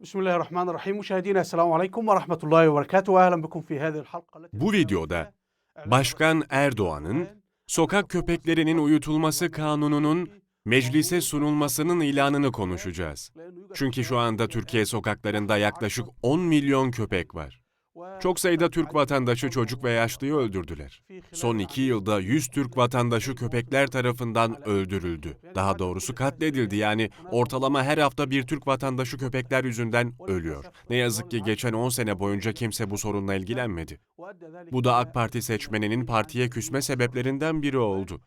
بسم الله الرحمن الرحيم مشاهدينا السلام عليكم ورحمة الله وبركاته وأهلا بكم في هذه الحلقة التي Bu videoda Başkan Erdoğan'ın sokak köpeklerinin uyutulması kanununun meclise sunulmasının ilanını konuşacağız. Çünkü şu anda Türkiye sokaklarında yaklaşık 10 milyon köpek var. Çok sayıda Türk vatandaşı çocuk ve yaşlıyı öldürdüler. Son iki yılda 100 Türk vatandaşı köpekler tarafından öldürüldü. Daha doğrusu katledildi yani ortalama her hafta bir Türk vatandaşı köpekler yüzünden ölüyor. Ne yazık ki geçen 10 sene boyunca kimse bu sorunla ilgilenmedi. Bu da AK Parti seçmeninin partiye küsme sebeplerinden biri oldu.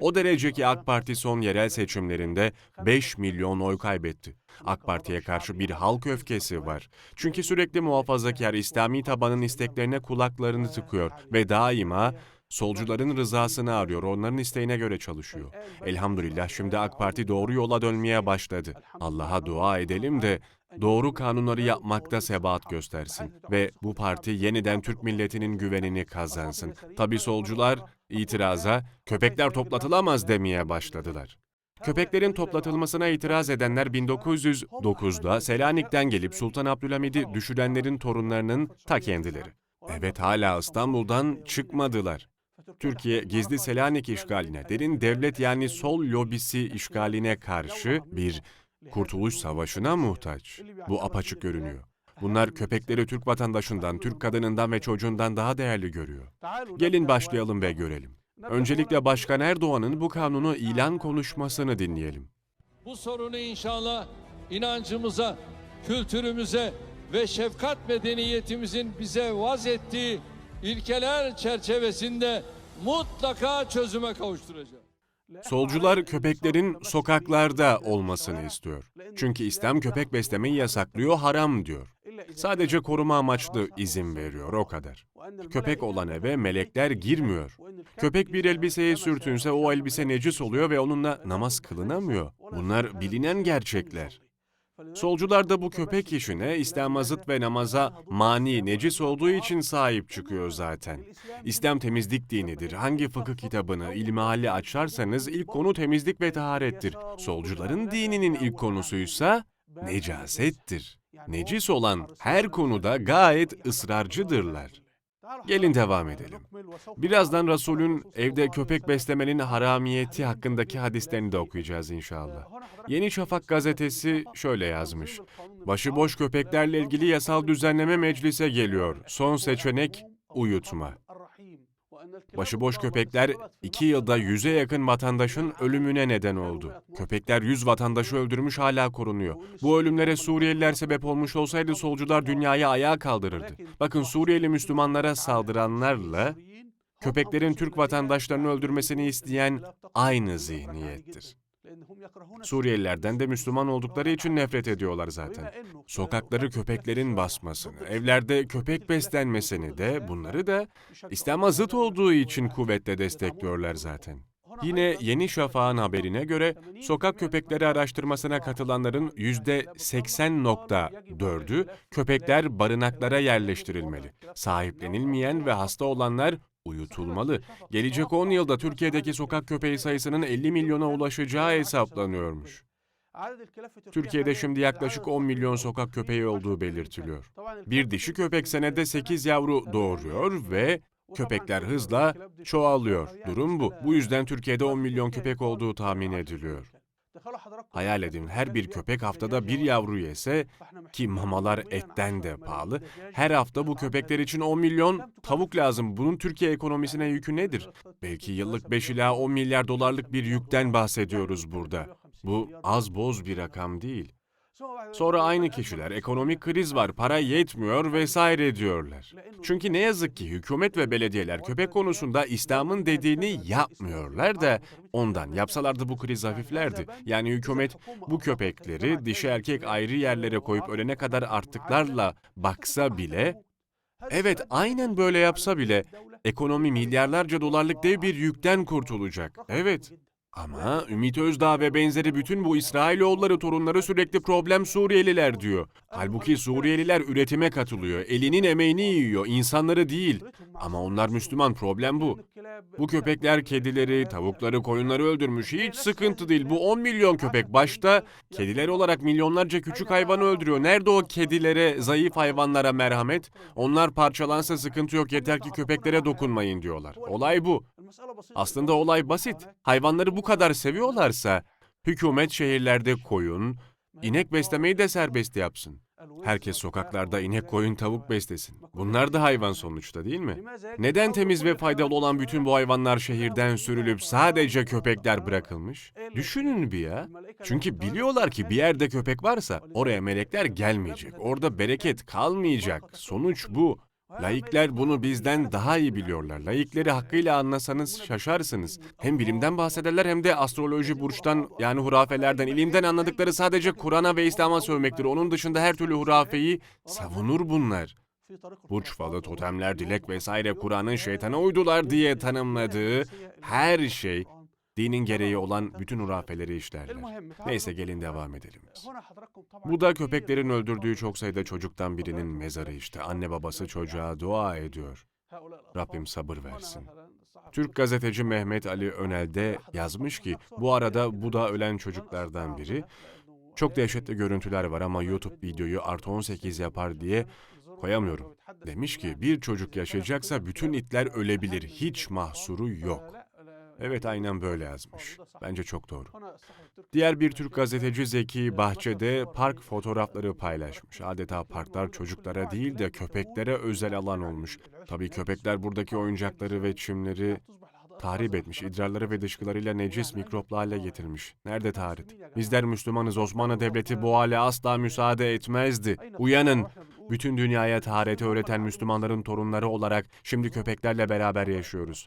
O derece ki AK Parti son yerel seçimlerinde 5 milyon oy kaybetti. AK Parti'ye karşı bir halk öfkesi var. Çünkü sürekli muhafazakar İslami tabanın isteklerine kulaklarını tıkıyor ve daima solcuların rızasını arıyor, onların isteğine göre çalışıyor. Elhamdülillah şimdi AK Parti doğru yola dönmeye başladı. Allah'a dua edelim de doğru kanunları yapmakta sebat göstersin ve bu parti yeniden Türk milletinin güvenini kazansın. Tabi solcular itiraza köpekler toplatılamaz demeye başladılar. Köpeklerin toplatılmasına itiraz edenler 1909'da Selanik'ten gelip Sultan Abdülhamid'i düşürenlerin torunlarının ta kendileri. Evet hala İstanbul'dan çıkmadılar. Türkiye gizli Selanik işgaline, derin devlet yani sol lobisi işgaline karşı bir kurtuluş savaşına muhtaç. Bu apaçık görünüyor. Bunlar köpekleri Türk vatandaşından, Türk kadınından ve çocuğundan daha değerli görüyor. Gelin başlayalım ve görelim. Öncelikle Başkan Erdoğan'ın bu kanunu ilan konuşmasını dinleyelim. Bu sorunu inşallah inancımıza, kültürümüze ve şefkat medeniyetimizin bize vaz ettiği ilkeler çerçevesinde mutlaka çözüme kavuşturacağız. Solcular köpeklerin sokaklarda olmasını istiyor. Çünkü İslam köpek beslemeyi yasaklıyor, haram diyor. Sadece koruma amaçlı izin veriyor, o kadar. Köpek olan eve melekler girmiyor. Köpek bir elbiseye sürtünse o elbise necis oluyor ve onunla namaz kılınamıyor. Bunlar bilinen gerçekler. Solcular da bu köpek işine İslam'a zıt ve namaza mani, necis olduğu için sahip çıkıyor zaten. İslam temizlik dinidir. Hangi fıkıh kitabını, ilmihali açarsanız ilk konu temizlik ve taharettir. Solcuların dininin ilk konusuysa necasettir. Necis olan her konuda gayet ısrarcıdırlar. Gelin devam edelim. Birazdan Resul'ün evde köpek beslemenin haramiyeti hakkındaki hadislerini de okuyacağız inşallah. Yeni Şafak gazetesi şöyle yazmış. Başıboş köpeklerle ilgili yasal düzenleme meclise geliyor. Son seçenek uyutma. Başıboş köpekler iki yılda yüze yakın vatandaşın ölümüne neden oldu. Köpekler yüz vatandaşı öldürmüş hala korunuyor. Bu ölümlere Suriyeliler sebep olmuş olsaydı solcular dünyayı ayağa kaldırırdı. Bakın Suriyeli Müslümanlara saldıranlarla köpeklerin Türk vatandaşlarını öldürmesini isteyen aynı zihniyettir. Suriyelilerden de Müslüman oldukları için nefret ediyorlar zaten. Sokakları köpeklerin basmasını, evlerde köpek beslenmesini de bunları da İslam'a zıt olduğu için kuvvetle destekliyorlar zaten. Yine Yeni Şafak'ın haberine göre sokak köpekleri araştırmasına katılanların %80.4'ü köpekler barınaklara yerleştirilmeli. Sahiplenilmeyen ve hasta olanlar uyutulmalı. Gelecek 10 yılda Türkiye'deki sokak köpeği sayısının 50 milyona ulaşacağı hesaplanıyormuş. Türkiye'de şimdi yaklaşık 10 milyon sokak köpeği olduğu belirtiliyor. Bir dişi köpek senede 8 yavru doğuruyor ve köpekler hızla çoğalıyor. Durum bu. Bu yüzden Türkiye'de 10 milyon köpek olduğu tahmin ediliyor. Hayal edin her bir köpek haftada bir yavru yese ki mamalar etten de pahalı. Her hafta bu köpekler için 10 milyon tavuk lazım. Bunun Türkiye ekonomisine yükü nedir? Belki yıllık 5 ila 10 milyar dolarlık bir yükten bahsediyoruz burada. Bu az boz bir rakam değil. Sonra aynı kişiler ekonomik kriz var, para yetmiyor vesaire diyorlar. Çünkü ne yazık ki hükümet ve belediyeler köpek konusunda İslam'ın dediğini yapmıyorlar da ondan yapsalardı bu kriz hafiflerdi. Yani hükümet bu köpekleri dişi erkek ayrı yerlere koyup ölene kadar artıklarla baksa bile Evet, aynen böyle yapsa bile ekonomi milyarlarca dolarlık dev bir yükten kurtulacak. Evet. Ama Ümit Özdağ ve benzeri bütün bu İsrailoğulları torunları sürekli problem Suriyeliler diyor. Halbuki Suriyeliler üretime katılıyor, elinin emeğini yiyor, insanları değil. Ama onlar Müslüman, problem bu. Bu köpekler kedileri, tavukları, koyunları öldürmüş. Hiç sıkıntı değil. Bu 10 milyon köpek. Başta kediler olarak milyonlarca küçük hayvanı öldürüyor. Nerede o kedilere, zayıf hayvanlara merhamet? Onlar parçalansa sıkıntı yok yeter ki köpeklere dokunmayın diyorlar. Olay bu. Aslında olay basit. Hayvanları bu kadar seviyorlarsa hükümet şehirlerde koyun, inek beslemeyi de serbest yapsın. Herkes sokaklarda inek, koyun, tavuk beslesin. Bunlar da hayvan sonuçta değil mi? Neden temiz ve faydalı olan bütün bu hayvanlar şehirden sürülüp sadece köpekler bırakılmış? Düşünün bir ya. Çünkü biliyorlar ki bir yerde köpek varsa oraya melekler gelmeyecek. Orada bereket kalmayacak. Sonuç bu. Laikler bunu bizden daha iyi biliyorlar. Laikleri hakkıyla anlasanız şaşarsınız. Hem bilimden bahsederler hem de astroloji, burçtan yani hurafelerden, ilimden anladıkları sadece Kur'an'a ve İslam'a sövmektir. Onun dışında her türlü hurafeyi savunur bunlar. Burç falı, totemler, dilek vesaire Kur'an'ın şeytana uydular diye tanımladığı her şey dinin gereği olan bütün hurafeleri işlerler. Neyse gelin devam edelim. Bu da köpeklerin öldürdüğü çok sayıda çocuktan birinin mezarı işte. Anne babası çocuğa dua ediyor. Rabbim sabır versin. Türk gazeteci Mehmet Ali Önel de yazmış ki bu arada bu da ölen çocuklardan biri. Çok dehşetli görüntüler var ama YouTube videoyu artı 18 yapar diye koyamıyorum. Demiş ki bir çocuk yaşayacaksa bütün itler ölebilir. Hiç mahsuru yok. Evet aynen böyle yazmış. Bence çok doğru. Diğer bir Türk gazeteci Zeki Bahçe'de park fotoğrafları paylaşmış. Adeta parklar çocuklara değil de köpeklere özel alan olmuş. Tabii köpekler buradaki oyuncakları ve çimleri tahrip etmiş, idrarları ve dışkılarıyla necis mikroplu hale getirmiş. Nerede taharet? Bizler Müslümanız, Osmanlı Devleti bu hale asla müsaade etmezdi. Uyanın! Bütün dünyaya tahareti öğreten Müslümanların torunları olarak şimdi köpeklerle beraber yaşıyoruz.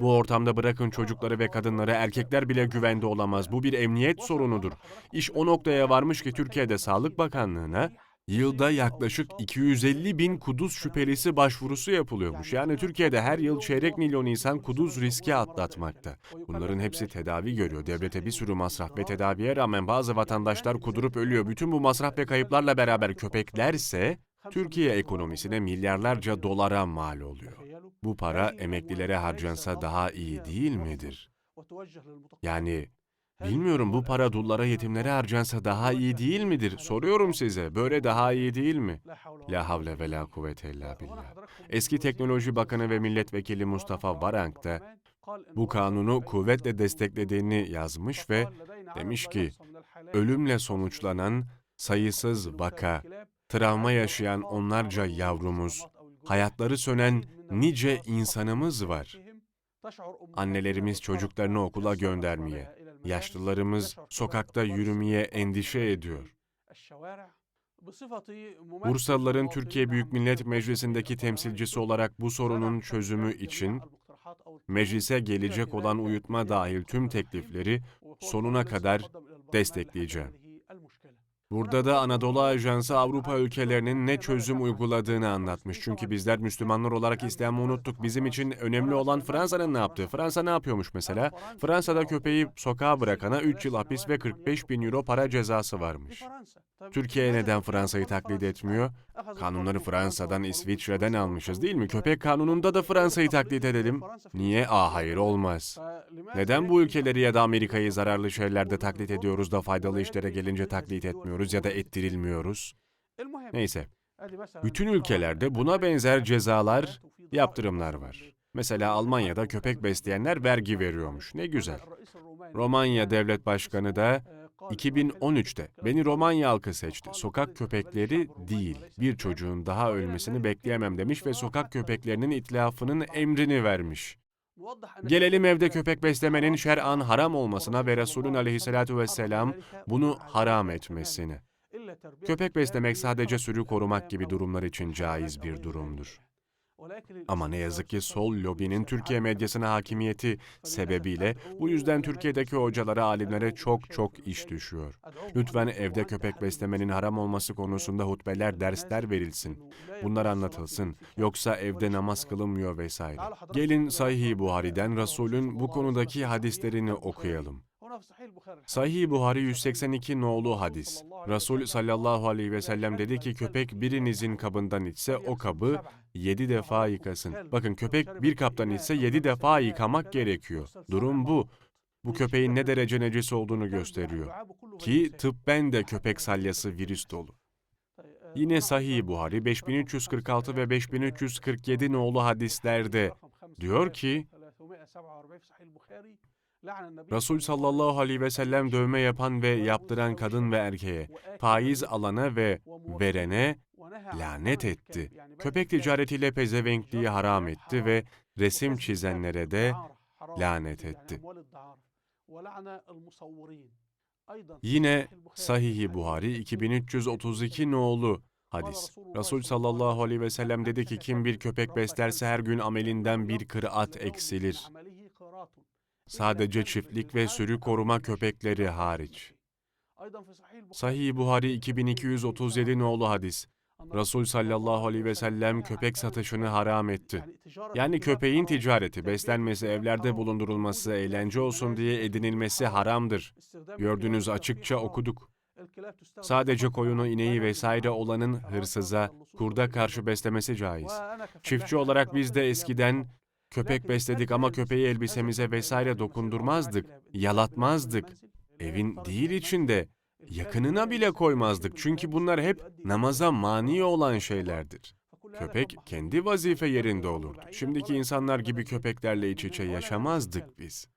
Bu ortamda bırakın çocukları ve kadınları erkekler bile güvende olamaz. Bu bir emniyet sorunudur. İş o noktaya varmış ki Türkiye'de Sağlık Bakanlığı'na yılda yaklaşık 250 bin kuduz şüphelisi başvurusu yapılıyormuş. Yani Türkiye'de her yıl çeyrek milyon insan kuduz riski atlatmakta. Bunların hepsi tedavi görüyor. Devlete bir sürü masraf ve tedaviye rağmen bazı vatandaşlar kudurup ölüyor. Bütün bu masraf ve kayıplarla beraber köpeklerse Türkiye ekonomisine milyarlarca dolara mal oluyor. Bu para emeklilere harcansa daha iyi değil midir? Yani bilmiyorum bu para dullara yetimlere harcansa daha iyi değil midir? Soruyorum size böyle daha iyi değil mi? La havle ve la kuvvete illa billah. Eski Teknoloji Bakanı ve Milletvekili Mustafa Varank da bu kanunu kuvvetle desteklediğini yazmış ve demiş ki ölümle sonuçlanan sayısız vaka, travma yaşayan onlarca yavrumuz, hayatları sönen nice insanımız var. Annelerimiz çocuklarını okula göndermeye, yaşlılarımız sokakta yürümeye endişe ediyor. Bursalıların Türkiye Büyük Millet Meclisi'ndeki temsilcisi olarak bu sorunun çözümü için meclise gelecek olan uyutma dahil tüm teklifleri sonuna kadar destekleyeceğim. Burada da Anadolu Ajansı Avrupa ülkelerinin ne çözüm uyguladığını anlatmış. Çünkü bizler Müslümanlar olarak İslam'ı unuttuk. Bizim için önemli olan Fransa'nın ne yaptığı. Fransa ne yapıyormuş mesela? Fransa'da köpeği sokağa bırakana 3 yıl hapis ve 45 bin euro para cezası varmış. Türkiye neden Fransa'yı taklit etmiyor? Kanunları Fransa'dan, İsviçre'den almışız değil mi? Köpek kanununda da Fransa'yı taklit edelim. Niye? Aa hayır olmaz. Neden bu ülkeleri ya da Amerika'yı zararlı şeylerde taklit ediyoruz da faydalı işlere gelince taklit etmiyoruz ya da ettirilmiyoruz? Neyse. Bütün ülkelerde buna benzer cezalar, yaptırımlar var. Mesela Almanya'da köpek besleyenler vergi veriyormuş. Ne güzel. Romanya Devlet Başkanı da 2013'te beni Romanya halkı seçti. Sokak köpekleri değil, bir çocuğun daha ölmesini bekleyemem demiş ve sokak köpeklerinin itlafının emrini vermiş. Gelelim evde köpek beslemenin şer'an haram olmasına ve Resulün aleyhissalatu vesselam bunu haram etmesine. Köpek beslemek sadece sürü korumak gibi durumlar için caiz bir durumdur. Ama ne yazık ki sol lobinin Türkiye medyasına hakimiyeti sebebiyle bu yüzden Türkiye'deki hocalara, alimlere çok çok iş düşüyor. Lütfen evde köpek beslemenin haram olması konusunda hutbeler, dersler verilsin. Bunlar anlatılsın. Yoksa evde namaz kılınmıyor vesaire. Gelin Sahih Buhari'den Resul'ün bu konudaki hadislerini okuyalım. Sahih Buhari 182 nolu hadis. Resul sallallahu aleyhi ve sellem dedi ki köpek birinizin kabından içse o kabı yedi defa yıkasın. Bakın köpek bir kaptan içse yedi defa yıkamak gerekiyor. Durum bu. Bu köpeğin ne derece necis olduğunu gösteriyor. Ki tıbben de köpek salyası virüs dolu. Yine Sahih Buhari 5346 ve 5347 nolu hadislerde diyor ki Resul sallallahu aleyhi ve sellem dövme yapan ve yaptıran kadın ve erkeğe, faiz alana ve verene lanet etti. Köpek ticaretiyle pezevenkliği haram etti ve resim çizenlere de lanet etti. Yine Sahih Buhari 2332 nolu hadis. Resul sallallahu aleyhi ve sellem dedi ki kim bir köpek beslerse her gün amelinden bir kıraat eksilir. Sadece çiftlik ve sürü koruma köpekleri hariç. Sahih Buhari 2237 nolu hadis. Resul sallallahu aleyhi ve sellem köpek satışını haram etti. Yani köpeğin ticareti, beslenmesi, evlerde bulundurulması, eğlence olsun diye edinilmesi haramdır. Gördüğünüz açıkça okuduk. Sadece koyunu, ineği vesaire olanın hırsıza, kurda karşı beslemesi caiz. Çiftçi olarak biz de eskiden köpek besledik ama köpeği elbisemize vesaire dokundurmazdık, yalatmazdık. Evin değil içinde, yakınına bile koymazdık. Çünkü bunlar hep namaza mani olan şeylerdir. Köpek kendi vazife yerinde olurdu. Şimdiki insanlar gibi köpeklerle iç içe yaşamazdık biz.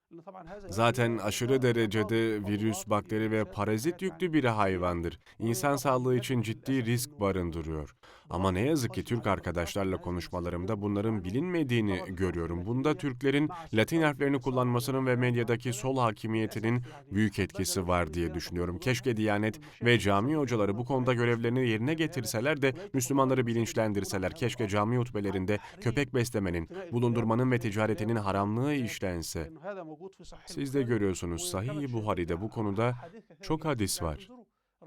Zaten aşırı derecede virüs, bakteri ve parazit yüklü bir hayvandır. İnsan sağlığı için ciddi risk barındırıyor. Ama ne yazık ki Türk arkadaşlarla konuşmalarımda bunların bilinmediğini görüyorum. Bunda Türklerin Latin harflerini kullanmasının ve medyadaki sol hakimiyetinin büyük etkisi var diye düşünüyorum. Keşke Diyanet ve cami hocaları bu konuda görevlerini yerine getirseler de Müslümanları bilinçlendirseler. Keşke cami hutbelerinde köpek beslemenin, bulundurmanın ve ticaretinin haramlığı işlense. Siz de görüyorsunuz Sahih Buhari'de bu konuda çok hadis var.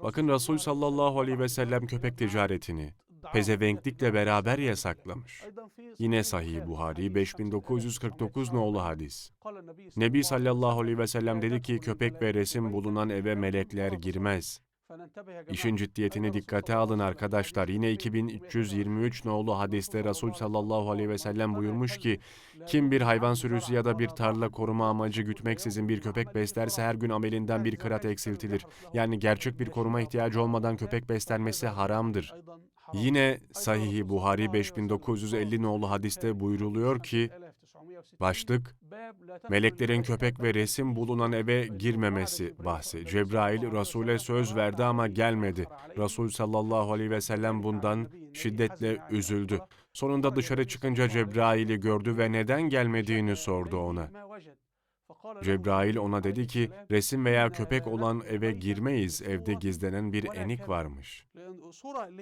Bakın Resul sallallahu aleyhi ve sellem köpek ticaretini pezevenklikle beraber yasaklamış. Yine Sahih Buhari 5949 nolu hadis. Nebi sallallahu aleyhi ve sellem dedi ki köpek ve resim bulunan eve melekler girmez. İşin ciddiyetini dikkate alın arkadaşlar. Yine 2323 nolu hadiste Resul sallallahu aleyhi ve sellem buyurmuş ki kim bir hayvan sürüsü ya da bir tarla koruma amacı gütmeksizin bir köpek beslerse her gün amelinden bir kırat eksiltilir. Yani gerçek bir koruma ihtiyacı olmadan köpek beslenmesi haramdır. Yine Sahih Buhari 5950 nolu hadiste buyruluyor ki Başlık, meleklerin köpek ve resim bulunan eve girmemesi bahsi. Cebrail Resul'e söz verdi ama gelmedi. Resul sallallahu aleyhi ve sellem bundan şiddetle üzüldü. Sonunda dışarı çıkınca Cebrail'i gördü ve neden gelmediğini sordu ona. Cebrail ona dedi ki, resim veya köpek olan eve girmeyiz, evde gizlenen bir enik varmış.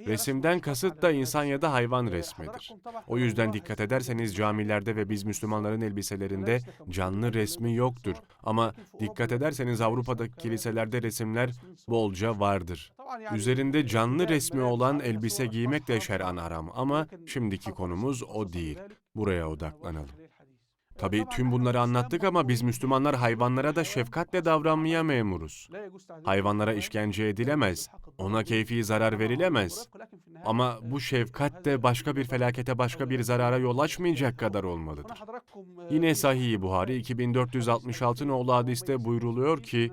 Resimden kasıt da insan ya da hayvan resmidir. O yüzden dikkat ederseniz camilerde ve biz Müslümanların elbiselerinde canlı resmi yoktur. Ama dikkat ederseniz Avrupa'daki kiliselerde resimler bolca vardır. Üzerinde canlı resmi olan elbise giymek de şer'an haram ama şimdiki konumuz o değil. Buraya odaklanalım. Tabii tüm bunları anlattık ama biz Müslümanlar hayvanlara da şefkatle davranmaya memuruz. Hayvanlara işkence edilemez, ona keyfi zarar verilemez. Ama bu şefkat de başka bir felakete, başka bir zarara yol açmayacak kadar olmalıdır. Yine Sahih Buhari 2466 nolu hadiste buyruluyor ki,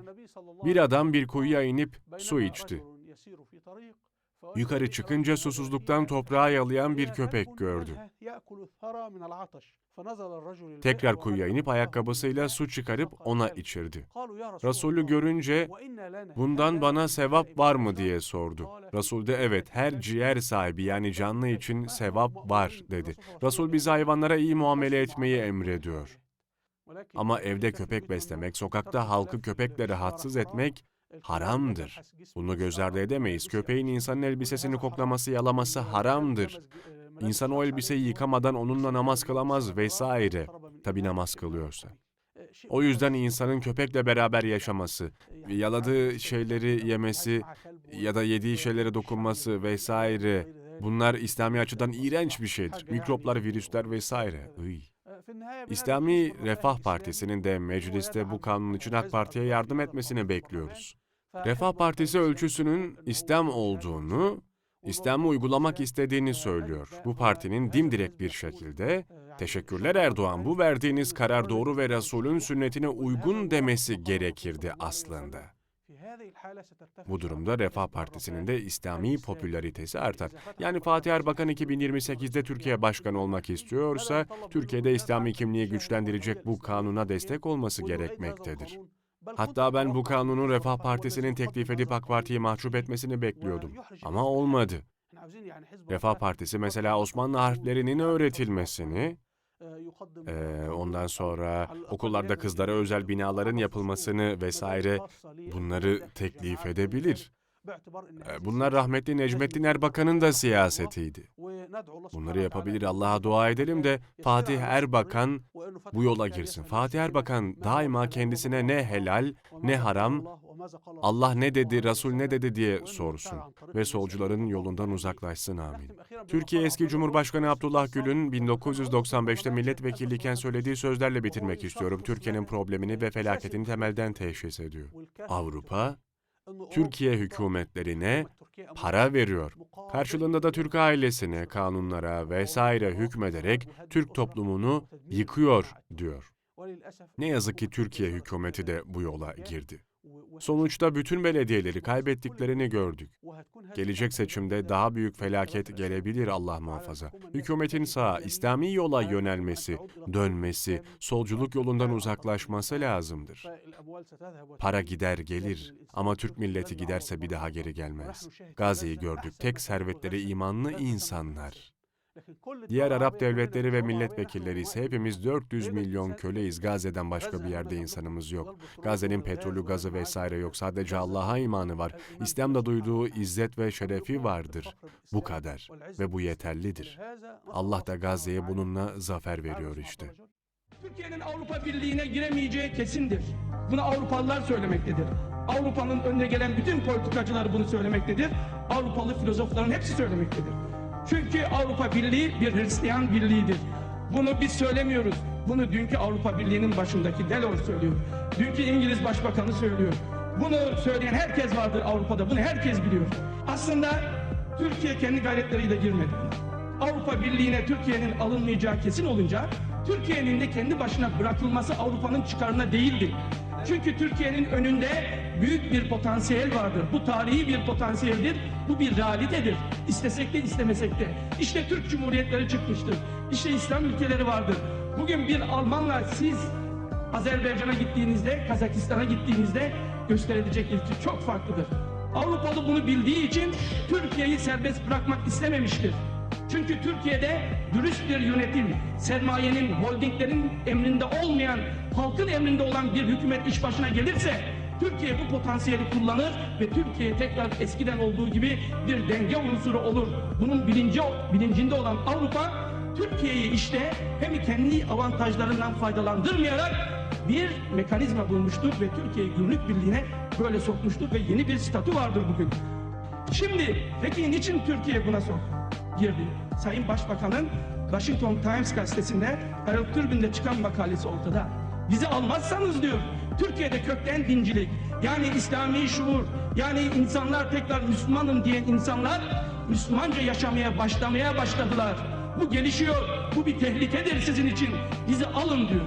bir adam bir kuyuya inip su içti. Yukarı çıkınca susuzluktan toprağa yalayan bir köpek gördü. Tekrar kuyuya inip ayakkabısıyla su çıkarıp ona içirdi. Resulü görünce bundan bana sevap var mı diye sordu. Resul de evet her ciğer sahibi yani canlı için sevap var dedi. Resul bize hayvanlara iyi muamele etmeyi emrediyor. Ama evde köpek beslemek, sokakta halkı köpekle rahatsız etmek haramdır. Bunu göz ardı edemeyiz. Köpeğin insanın elbisesini koklaması, yalaması haramdır. İnsan o elbiseyi yıkamadan onunla namaz kılamaz vesaire. Tabi namaz kılıyorsa. O yüzden insanın köpekle beraber yaşaması, yaladığı şeyleri yemesi ya da yediği şeylere dokunması vesaire bunlar İslami açıdan iğrenç bir şeydir. Mikroplar, virüsler vesaire. Iy. İslami Refah Partisi'nin de mecliste bu kanun için AK Parti'ye yardım etmesini bekliyoruz. Refah Partisi ölçüsünün İslam olduğunu, İslam'ı uygulamak istediğini söylüyor. Bu partinin dimdirek bir şekilde, teşekkürler Erdoğan bu verdiğiniz karar doğru ve Resul'ün sünnetine uygun demesi gerekirdi aslında. Bu durumda Refah Partisi'nin de İslami popülaritesi artar. Yani Fatih Erbakan 2028'de Türkiye Başkanı olmak istiyorsa, Türkiye'de İslami kimliği güçlendirecek bu kanuna destek olması gerekmektedir. Hatta ben bu kanunu Refah Partisi'nin teklif edip AK Parti'yi mahcup etmesini bekliyordum. Ama olmadı. Refah Partisi mesela Osmanlı harflerinin öğretilmesini, eee, ondan sonra okullarda kızlara özel binaların yapılmasını vesaire bunları teklif edebilir. Eee, Bunlar rahmetli Necmettin Erbakan'ın da siyasetiydi. Bunları yapabilir Allah'a dua edelim de Fatih Erbakan bu yola girsin. Fatih Erbakan daima kendisine ne helal ne haram, Allah ne dedi, Resul ne dedi diye sorsun ve solcuların yolundan uzaklaşsın amin. Türkiye eski Cumhurbaşkanı Abdullah Gül'ün 1995'te milletvekilliyken söylediği sözlerle bitirmek istiyorum. Türkiye'nin problemini ve felaketini temelden teşhis ediyor. Avrupa, Türkiye hükümetlerine para veriyor. Karşılığında da Türk ailesine, kanunlara vesaire hükmederek Türk toplumunu yıkıyor diyor. Ne yazık ki Türkiye hükümeti de bu yola girdi. Sonuçta bütün belediyeleri kaybettiklerini gördük. Gelecek seçimde daha büyük felaket gelebilir Allah muhafaza. Hükümetin sağa, İslami yola yönelmesi, dönmesi, solculuk yolundan uzaklaşması lazımdır. Para gider gelir ama Türk milleti giderse bir daha geri gelmez. Gazze'yi gördük, tek servetleri imanlı insanlar. Diğer Arap devletleri ve milletvekilleri ise hepimiz 400 milyon köleyiz. Gazze'den başka bir yerde insanımız yok. Gazze'nin petrolü, gazı vesaire yok. Sadece Allah'a imanı var. İslam'da duyduğu izzet ve şerefi vardır. Bu kadar. Ve bu yeterlidir. Allah da Gazze'ye bununla zafer veriyor işte. Türkiye'nin Avrupa Birliği'ne giremeyeceği kesindir. Bunu Avrupalılar söylemektedir. Avrupa'nın önde gelen bütün politikacılar bunu söylemektedir. Avrupalı filozofların hepsi söylemektedir. Çünkü Avrupa Birliği bir Hristiyan birliğidir. Bunu biz söylemiyoruz. Bunu dünkü Avrupa Birliği'nin başındaki Delors söylüyor. Dünkü İngiliz Başbakanı söylüyor. Bunu söyleyen herkes vardır Avrupa'da. Bunu herkes biliyor. Aslında Türkiye kendi gayretleriyle girmedi. Avrupa Birliği'ne Türkiye'nin alınmayacağı kesin olunca Türkiye'nin de kendi başına bırakılması Avrupa'nın çıkarına değildi. Çünkü Türkiye'nin önünde büyük bir potansiyel vardır. Bu tarihi bir potansiyeldir. Bu bir realitedir. İstesek de istemesek de. İşte Türk Cumhuriyetleri çıkmıştır. İşte İslam ülkeleri vardır. Bugün bir Almanla siz Azerbaycan'a gittiğinizde, Kazakistan'a gittiğinizde gösterilecek ilki çok farklıdır. Avrupalı bunu bildiği için Türkiye'yi serbest bırakmak istememiştir. Çünkü Türkiye'de dürüst bir yönetim, sermayenin, holdinglerin emrinde olmayan, halkın emrinde olan bir hükümet iş başına gelirse Türkiye bu potansiyeli kullanır ve Türkiye tekrar eskiden olduğu gibi bir denge unsuru olur. Bunun bilinci, bilincinde olan Avrupa Türkiye'yi işte hem kendi avantajlarından faydalandırmayarak bir mekanizma bulmuştur ve Türkiye'yi gümrük birliğine böyle sokmuştur ve yeni bir statü vardır bugün. Şimdi peki niçin Türkiye buna sok girdi? Sayın Başbakan'ın Washington Times gazetesinde Harold Turbin'de çıkan makalesi ortada. Bizi almazsanız diyor Türkiye'de kökten dincilik yani İslami şuur yani insanlar tekrar Müslümanım diyen insanlar Müslümanca yaşamaya başlamaya başladılar. Bu gelişiyor. Bu bir tehlikedir sizin için. Bizi alın diyor.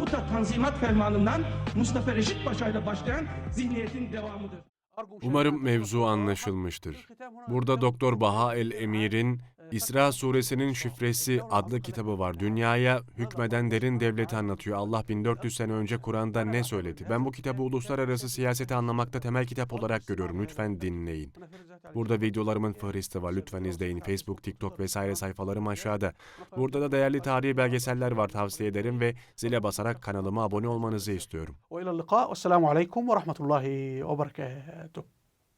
Bu da Tanzimat Fermanı'ndan Mustafa Reşit Paşa ile başlayan zihniyetin devamıdır. Umarım mevzu anlaşılmıştır. Burada Doktor Baha el Emir'in İsra suresinin şifresi adlı kitabı var. Dünyaya hükmeden derin devleti anlatıyor. Allah 1400 sene önce Kur'an'da ne söyledi? Ben bu kitabı uluslararası siyaseti anlamakta temel kitap olarak görüyorum. Lütfen dinleyin. Burada videolarımın fahristi var. Lütfen izleyin. Facebook, TikTok vesaire sayfalarım aşağıda. Burada da değerli tarihi belgeseller var. Tavsiye ederim ve zile basarak kanalıma abone olmanızı istiyorum. Ve ila lika. Esselamu aleyküm ve rahmetullahi ve berekatuhu.